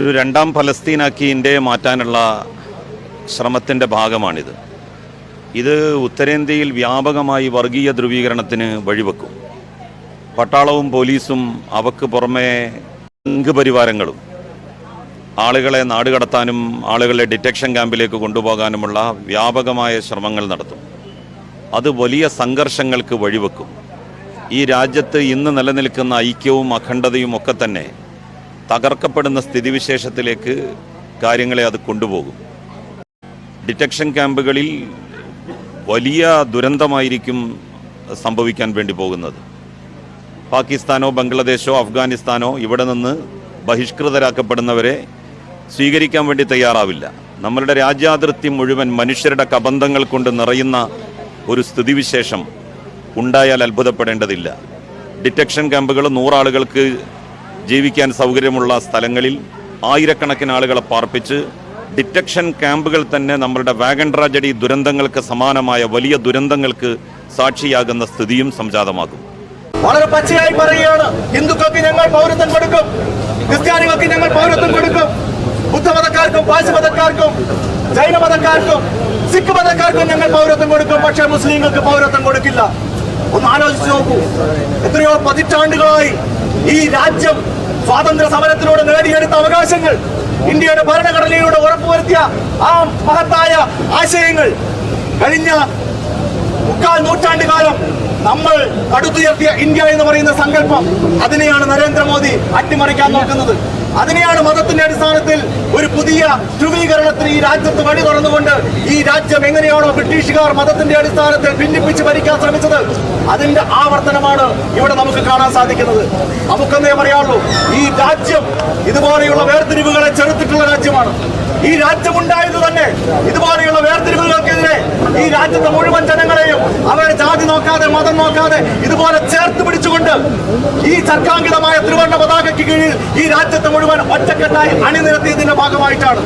ഒരു രണ്ടാം ഫലസ്തീനാക്കി ഇന്ത്യയെ മാറ്റാനുള്ള ശ്രമത്തിന്റെ ഭാഗമാണിത്. ഇത് ഉത്തരേന്ത്യയിൽ വ്യാപകമായി വർഗീയ ധ്രുവീകരണത്തിന് വഴിവെക്കും. പട്ടാളവും പോലീസും അവക്ക് പുറമെ സംഘപരിവാരങ്ങളും ആളുകളെ നാടുകടത്താനും ആളുകളെ ഡിറ്റക്ഷൻ ക്യാമ്പിലേക്ക് കൊണ്ടുപോകാനുമുള്ള വ്യാപകമായ ശ്രമങ്ങൾ നടത്തും. അത് വലിയ സംഘർഷങ്ങൾക്ക് വഴിവെക്കും. ഈ രാജ്യത്ത് ഇന്ന് നിലനിൽക്കുന്ന ഐക്യവും അഖണ്ഡതയും ഒക്കെ തന്നെ തകർക്കപ്പെടുന്ന സ്ഥിതിവിശേഷത്തിലേക്ക് കാര്യങ്ങളെ അത് കൊണ്ടുപോകും. ഡിറ്റക്ഷൻ ക്യാമ്പുകളിൽ വലിയ ദുരന്തമായിരിക്കും സംഭവിക്കാൻ വേണ്ടി പോകുന്നത്. പാകിസ്ഥാനോ ബംഗ്ലാദേശോ അഫ്ഗാനിസ്ഥാനോ ഇവിടെ നിന്ന് ബഹിഷ്കൃതരാക്കപ്പെടുന്നവരെ സ്വീകരിക്കാൻ വേണ്ടി തയ്യാറാവില്ല. നമ്മളുടെ രാജ്യാതിർത്തി മുഴുവൻ മനുഷ്യരുടെ കബന്ധങ്ങൾ കൊണ്ട് നിറയുന്ന ഒരു സ്ഥിതിവിശേഷം ഉണ്ടായാൽ അത്ഭുതപ്പെടേണ്ടതില്ല. ഡിറ്റക്ഷൻ ക്യാമ്പുകൾ നൂറാളുകൾക്ക് ജീവിക്കാൻ സൗകര്യമുള്ള സ്ഥലങ്ങളിൽ ആയിരക്കണക്കിന് ആളുകളെ പാർപ്പിച്ച് ഡിറ്റക്ഷൻ ക്യാമ്പുകൾ തന്നെ നമ്മളുടെ വാഗൺ ട്രാജഡി ദുരന്തങ്ങൾക്ക് സമാനമായ വലിയ ദുരന്തങ്ങൾക്ക് സാക്ഷിയാകുന്ന സ്ഥിതിയും സംജാതമാകും. വളരെ പച്ചയായി പറയുകയാണ്. ഹിന്ദുക്കൾക്ക് ഞങ്ങൾ പൗരത്വം കൊടുക്കും. ക്രിസ്ത്യാനികൾക്ക് ഞങ്ങൾ പൗരത്വം കൊടുക്കും. ബുദ്ധമതക്കാർക്കും പാശ്ചമതക്കാർക്കും ജൈനമതക്കാർക്കും സിഖ് മതക്കാർക്കും ഞങ്ങൾ പൗരത്വം കൊടുക്കും. പക്ഷേ മുസ്ലിങ്ങൾക്ക് പൗരത്വം കൊടുക്കില്ല. ഒന്ന് ആലോചിച്ച് നോക്കൂ. എത്രയോ പതിറ്റാണ്ടുകളായി ഈ രാജ്യം സ്വാതന്ത്ര്യ സമരത്തിലൂടെ നേടിയെടുത്ത അവകാശങ്ങൾ ഇന്ത്യയുടെ ഭരണഘടനയിലൂടെ ഉറപ്പുവരുത്തിയ ആ മഹത്തായ ആശയങ്ങൾ. കഴിഞ്ഞ മുക്കാൽ നൂറ്റാണ്ട് കാലം നമ്മൾ അടുത്തുയർത്തിയ ഇന്ത്യ എന്ന് പറയുന്ന സങ്കല്പം അതിനെയാണ് നരേന്ദ്രമോദി അട്ടിമറിക്കാൻ നോക്കുന്നത്. അതിനെയാണ് മതത്തിന്റെ അടിസ്ഥാനത്തിൽ ഒരു പുതിയ ധ്രുവീകരണത്തിന് ഈ രാജ്യത്ത് വഴി തുറന്നുകൊണ്ട് ഈ രാജ്യം എങ്ങനെയാണോ ബ്രിട്ടീഷുകാർ മതത്തിന്റെ അടിസ്ഥാനത്തിൽ ഭിന്നിപ്പിച്ച് ഭരിക്കാൻ ശ്രമിച്ചത്? അതിന്റെ ആവർത്തനമാണ് ഇവിടെ നമുക്ക് കാണാൻ സാധിക്കുന്നത്. നമുക്കെന്നേ പറയാനുള്ളൂ ഈ രാജ്യം ഇതുപോലെയുള്ള വേർതിരിവുകളെ ചെറുത്തിട്ടുള്ള രാജ്യമാണ്. ഈ രാജ്യം രാജ്യമുണ്ടായത് തന്നെ ഇതുപോലെയുള്ള വേർതിരിവുകൾക്കെതിരെ ഈ രാജ്യത്തെ മുഴുവൻ നോക്കാതെ മതം നോക്കാതെ ഇതുപോലെ ചേർത്ത് പിടിച്ചുകൊണ്ട് ഈ ചർക്കാങ്കിതമായ ത്രിവർണ പതാകയ്ക്ക് കീഴിൽ ഈ രാജ്യത്തെ മുഴുവൻ ഒറ്റക്കെട്ടായി അണിനിരത്തിയതിന്റെ ഭാഗമായിട്ടാണ്.